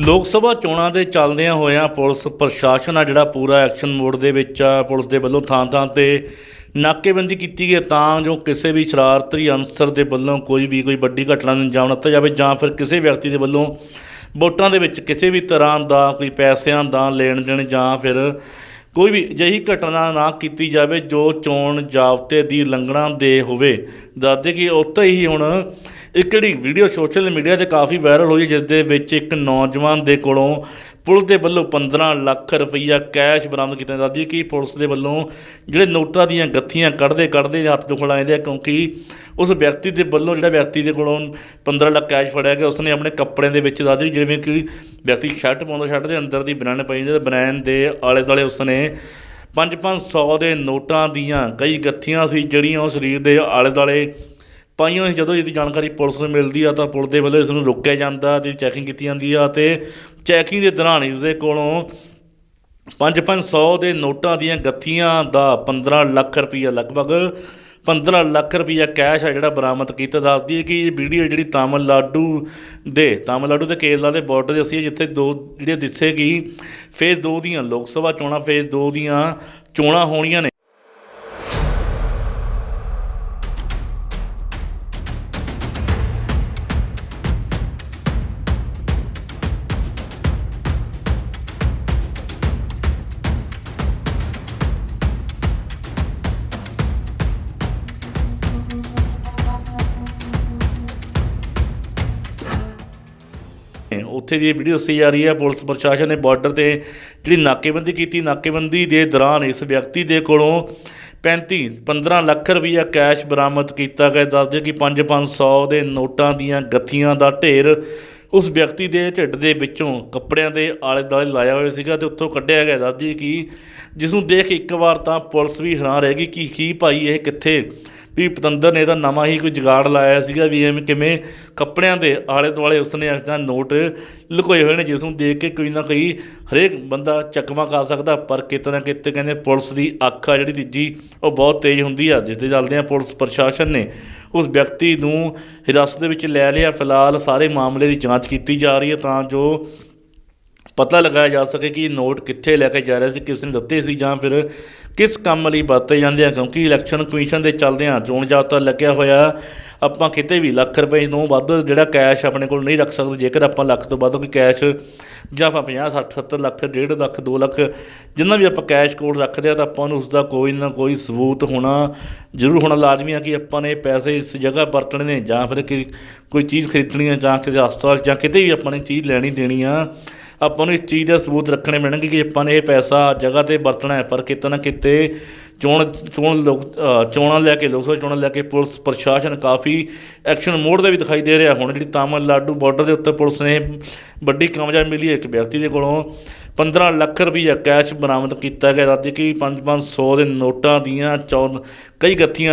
ਲੋਕ ਸਭਾ ਚੋਣਾਂ ਦੇ ਚੱਲਦਿਆਂ ਹੋਇਆਂ ਪੁਲਿਸ ਪ੍ਰਸ਼ਾਸਨ ਆ ਜਿਹੜਾ ਪੂਰਾ ਐਕਸ਼ਨ ਮੋਡ ਦੇ ਵਿੱਚ ਆ, ਪੁਲਿਸ ਦੇ ਵੱਲੋਂ ਥਾਂ ਥਾਂ ਤੇ ਨਾਕੇਬੰਦੀ ਕੀਤੀ ਗਈ ਤਾਂ ਜੋ ਕਿਸੇ ਵੀ ਸ਼ਰਾਰਤੀ ਅਨਸਰ ਦੇ ਵੱਲੋਂ ਕੋਈ ਵੀ ਕੋਈ ਵੱਡੀ ਘਟਨਾ ਨੂੰ ਅੰਜਾਮ ਦਿੱਤਾ ਜਾਵੇ ਜਾਂ ਫਿਰ ਕਿਸੇ ਵਿਅਕਤੀ ਦੇ ਵੱਲੋਂ ਵੋਟਾਂ ਦੇ ਵਿੱਚ ਕਿਸੇ ਵੀ ਤਰ੍ਹਾਂ ਦਾ ਕੋਈ ਪੈਸਿਆਂ ਦਾ ਲੈਣ ਦੇਣ ਜਾਂ ਫਿਰ ਕੋਈ ਵੀ ਅਜਿਹੀ ਘਟਨਾ ਨਾ ਕੀਤੀ ਜਾਵੇ ਜੋ ਚੋਣ ਜਾਬਤੇ ਦੀ ਉਲੰਘਣਾ ਦੇ ਹੋਵੇ। ਦੱਸਦੇ ਕਿ ਉੱਥੇ ਹੀ ਹੁਣ ਇੱਕ ਜਿਹੜੀ ਵੀਡੀਓ ਸੋਸ਼ਲ ਮੀਡੀਆ ਤੇ ਕਾਫੀ ਵਾਇਰਲ ਹੋਈ, ਜਿਸ ਦੇ ਵਿੱਚ ਇੱਕ ਨੌਜਵਾਨ ਦੇ ਕੋਲੋਂ ਪੁਲਿਸ ਦੇ ਵੱਲੋਂ 15 ਲੱਖ ਰੁਪਈਆ ਕੈਸ਼ ਬਰਾਮਦ ਕੀਤਾ ਦੱਸਦੀ ਕਿ ਪੁਲਿਸ ਦੇ ਵੱਲੋਂ ਜਿਹੜੇ ਨੋਟਾਂ ਦੀਆਂ ਗੱਥੀਆਂ ਕੱਢਦੇ ਕੱਢਦੇ ਹੱਥ ਦੁਖਣ ਲਾਉਂਦੇ ਆ, ਕਿਉਂਕਿ ਉਸ ਵਿਅਕਤੀ ਦੇ ਵੱਲੋਂ ਜਿਹੜਾ ਵਿਅਕਤੀ ਦੇ ਕੋਲੋਂ 15 ਲੱਖ ਕੈਸ਼ ਫੜਿਆ ਗਿਆ, ਉਸਨੇ ਆਪਣੇ ਕੱਪੜੇ ਦੇ ਵਿੱਚ ਦੱਸਦੀ ਜਿਵੇਂ ਕਿ ਵਿਅਕਤੀ ਸ਼ਰਟ ਪਾਉਂਦਾ, ਸ਼ਰਟ ਦੇ ਅੰਦਰ ਦੀ ਬਨਾਨ ਪਈ ਜਾਂਦੀ ਤੇ ਬਨਾਨ ਦੇ ਆਲੇ ਦੁਆਲੇ ਉਸਨੇ 5-500 ਦੇ ਨੋਟਾਂ ਦੀਆਂ ਕਈ ਗੱਥੀਆਂ ਸੀ, ਜਿਹੜੀਆਂ ਉਹ ਸਰੀਰ ਦੇ ਆਲੇ ਦੁਆਲੇ ਪਾਈਆਂ ਹੋਈਆਂ ਜਦੋਂ ਇਹਦੀ ਜਾਣਕਾਰੀ ਪੁਲਿਸ ਨੂੰ ਮਿਲਦੀ ਆ ਤਾਂ ਪੁਲਿਸ ਦੇ ਵੱਲੋਂ ਇਸ ਨੂੰ ਰੋਕਿਆ ਜਾਂਦਾ ਤੇ ਚੈਕਿੰਗ ਕੀਤੀ ਜਾਂਦੀ ਆ ਤੇ ਚੈਕਿੰਗ ਦੇ ਦੌਰਾਨ ਇਸ ਦੇ ਕੋਲੋਂ 5-500 ਦੇ ਨੋਟਾਂ ਦੀਆਂ ਗੱਥੀਆਂ ਦਾ 15 ਲੱਖ ਰੁਪਈਆ ਲਗਭਗ 15 ਲੱਖ ਰੁਪਈਆ ਕੈਸ਼ ਆ ਜਿਹੜਾ ਬਰਾਮਦ ਕੀਤਾ। ਦੱਸਦੀ ਹੈ ਕਿ ਇਹ ਵੀਡੀਓ ਜਿਹੜੀ ਤਾਮਿਲਨਾਡੂ ਦੇ, ਤਾਮਿਲਨਾਡੂ ਤੇ ਕੇਰਲਾ ਦੇ ਬਾਰਡਰ ਦੇ ਅਸੀਂ ਜਿੱਥੇ ਦੋ ਜਿਹੜੇ ਜਿੱਥੇ ਕਿ ਫੇਜ਼ 2 ਦੀਆਂ, ਲੋਕ ਸਭਾ ਚੋਣਾਂ ਫੇਜ਼ 2 ਦੀਆਂ ਚੋਣਾਂ ਹੋਣੀਆਂ ਨੇ। ਉੱਥੇ ਦੀ ਇਹ ਵੀਡੀਓ ਦੱਸੀ ਜਾ ਰਹੀ ਹੈ, ਪੁਲਿਸ ਪ੍ਰਸ਼ਾਸਨ ਨੇ ਬਾਰਡਰ ਤੇ ਜਿਹੜੀ ਨਾਕੇਬੰਦੀ ਕੀਤੀ, ਨਾਕੇਬੰਦੀ ਦੇ ਦੌਰਾਨ ਇਸ ਵਿਅਕਤੀ ਦੇ ਕੋਲੋਂ 35 15 ਲੱਖ ਰੁਪਈਆ ਕੈਸ਼ ਬਰਾਮਦ ਕੀਤਾ ਗਿਆ। ਦੱਸਦੇ ਕਿ 5-500 ਦੇ ਨੋਟਾਂ ਦੀਆਂ ਗੱਥੀਆਂ ਦਾ ਢੇਰ ਉਸ ਵਿਅਕਤੀ ਦੇ ਢਿੱਡ ਦੇ ਵਿੱਚੋਂ ਕੱਪੜਿਆਂ ਦੇ ਆਲੇ ਦੁਆਲੇ ਲਾਇਆ ਹੋਇਆ ਸੀਗਾ ਤੇ ਉੱਥੋਂ ਕੱਢਿਆ ਗਿਆ। ਦੱਸਦੀ ਕਿ ਜਿਸ ਨੂੰ ਦੇਖ ਇੱਕ ਵਾਰ ਤਾਂ ਪੁਲਿਸ ਵੀ ਹੈਰਾਨ ਰਹਿ ਗਈ ਕਿ ਕੀ ਭਾਈ ਇਹ ਕਿੱਥੇ ਵੀ ਪਤੰਦਰ ਨੇ ਤਾਂ ਨਵਾਂ ਹੀ ਕੋਈ ਜੁਗਾੜ ਲਾਇਆ ਸੀਗਾ ਵੀ ਐਵੇਂ ਕਿਵੇਂ ਕੱਪੜਿਆਂ ਦੇ ਆਲੇ ਦੁਆਲੇ ਉਸਨੇ ਆਪਣਾ ਨੋਟ ਲੁਕੋਏ ਹੋਏ ਨੇ, ਜਿਸ ਨੂੰ ਦੇਖ ਕੇ ਕੋਈ ਨਾ ਕੋਈ ਹਰੇਕ ਬੰਦਾ ਚੱਕਮਾ ਕਰ ਸਕਦਾ, ਪਰ ਕਿਤੇ ਨਾ ਕਿਤੇ ਕਹਿੰਦੇ ਪੁਲਿਸ ਦੀ ਅੱਖ ਆ ਜਿਹੜੀ ਤੀਜੀ, ਉਹ ਬਹੁਤ ਤੇਜ਼ ਹੁੰਦੀ ਆ। ਜਿਸ ਦੇ ਚੱਲਦਿਆਂ ਪੁਲਿਸ ਪ੍ਰਸ਼ਾਸਨ ਨੇ ਉਸ ਵਿਅਕਤੀ ਨੂੰ ਹਿਰਾਸਤ ਦੇ ਵਿੱਚ ਲੈ ਲਿਆ। ਫਿਲਹਾਲ ਸਾਰੇ ਮਾਮਲੇ ਦੀ ਜਾਂਚ ਕੀਤੀ ਜਾ ਰਹੀ ਹੈ, ਤਾਂ ਜੋ ਪਤਾ ਲਗਾਇਆ ਜਾ ਸਕੇ ਕਿ ਨੋਟ ਕਿੱਥੇ ਲੈ ਕੇ ਜਾ ਰਿਹਾ ਸੀ, ਕਿਸ ਨੇ ਦਿੱਤੇ ਸੀ ਜਾਂ ਫਿਰ ਕਿਸ ਕੰਮ ਲਈ ਵਰਤੇ ਜਾਂਦੇ ਆ, ਕਿਉਂਕਿ ਇਲੈਕਸ਼ਨ ਕਮਿਸ਼ਨ ਦੇ ਚੱਲਦਿਆਂ ਚੋਣ ਜਾਬਤਾ ਲੱਗਿਆ ਹੋਇਆ। ਆਪਾਂ ਕਿਤੇ ਵੀ ਲੱਖ ਰੁਪਏ ਤੋਂ ਵੱਧ ਜਿਹੜਾ ਕੈਸ਼ ਆਪਣੇ ਕੋਲ ਨਹੀਂ ਰੱਖ ਸਕਦੇ, ਜੇਕਰ ਆਪਾਂ ਲੱਖ ਤੋਂ ਵੱਧ ਕੋਈ ਕੈਸ਼ ਜਾਂ ਆਪਾਂ 50 60 70 ਲੱਖ 1.5 ਲੱਖ 2 ਲੱਖ ਜਿੰਨਾ ਵੀ ਆਪਾਂ ਕੈਸ਼ ਕੋਲ ਰੱਖਦੇ ਆ, ਤਾਂ ਆਪਾਂ ਨੂੰ ਉਸ ਦਾ ਕੋਈ ਨਾ ਕੋਈ ਸਬੂਤ ਹੋਣਾ ਜ਼ਰੂਰ ਹੋਣਾ ਲਾਜ਼ਮੀ ਆ ਕਿ ਆਪਾਂ ਨੇ ਪੈਸੇ ਇਸ ਜਗ੍ਹਾ ਵਰਤਣੇ ਨੇ ਜਾਂ ਫਿਰ ਕਿ ਕੋਈ ਚੀਜ਼ ਖਰੀਦਣੀ ਆ ਜਾਂ ਕਿਸੇ ਹਸਪਤਾਲ ਜਾਂ ਕਿਤੇ ਵੀ ਆਪਾਂ ਨੇ ਚੀਜ਼ ਲੈਣੀ ਦੇਣੀ ਆ। ਆਪਾਂ ਨੂੰ ਇਸ ਚੀਜ਼ ਦਾ ਸਬੂਤ ਰੱਖਣੇ ਪੈਣਗੇ ਕਿ ਆਪਾਂ ਨੇ ਇਹ ਪੈਸਾ ਜਗ੍ਹਾ ਤੇ ਵਰਤਣਾ ਹੈ, ਪਰ ਕਿਤੇ ਨਾ ਕਿਤੇ ਚੋਣ ਚੋਣ ਲੋਕ ਚੋਣਾਂ ਲੈ ਕੇ, ਲੋਕ ਸਭਾ ਚੋਣਾਂ ਲੈ ਕੇ ਪੁਲਿਸ, ਪ੍ਰਸ਼ਾਸਨ ਕਾਫੀ ਐਕਸ਼ਨ ਮੋਡ ਦਾ ਵੀ ਦਿਖਾਈ ਦੇ ਰਿਹਾ। ਹੁਣ ਜਿਹੜੀ ਤਾਮਿਲਨਾਡੂ ਬਾਰਡਰ ਦੇ ਉੱਤੇ ਪੁਲਿਸ ਨੇ ਵੱਡੀ ਕਾਮਯਾਬੀ ਮਿਲੀ ਹੈ। ਇੱਕ ਵਿਅਕਤੀ ਦੇ ਕੋਲੋਂ 15 ਲੱਖ ਰੁਪਈਆ ਕੈਸ਼ ਬਰਾਮਦ ਕੀਤਾ ਗਿਆ। ਰਾਤੀ ਕਿ 5-500 ਦੇ ਨੋਟਾਂ ਦੀਆਂ ਚੌ, ਕਈ ਗੱਥੀਆਂ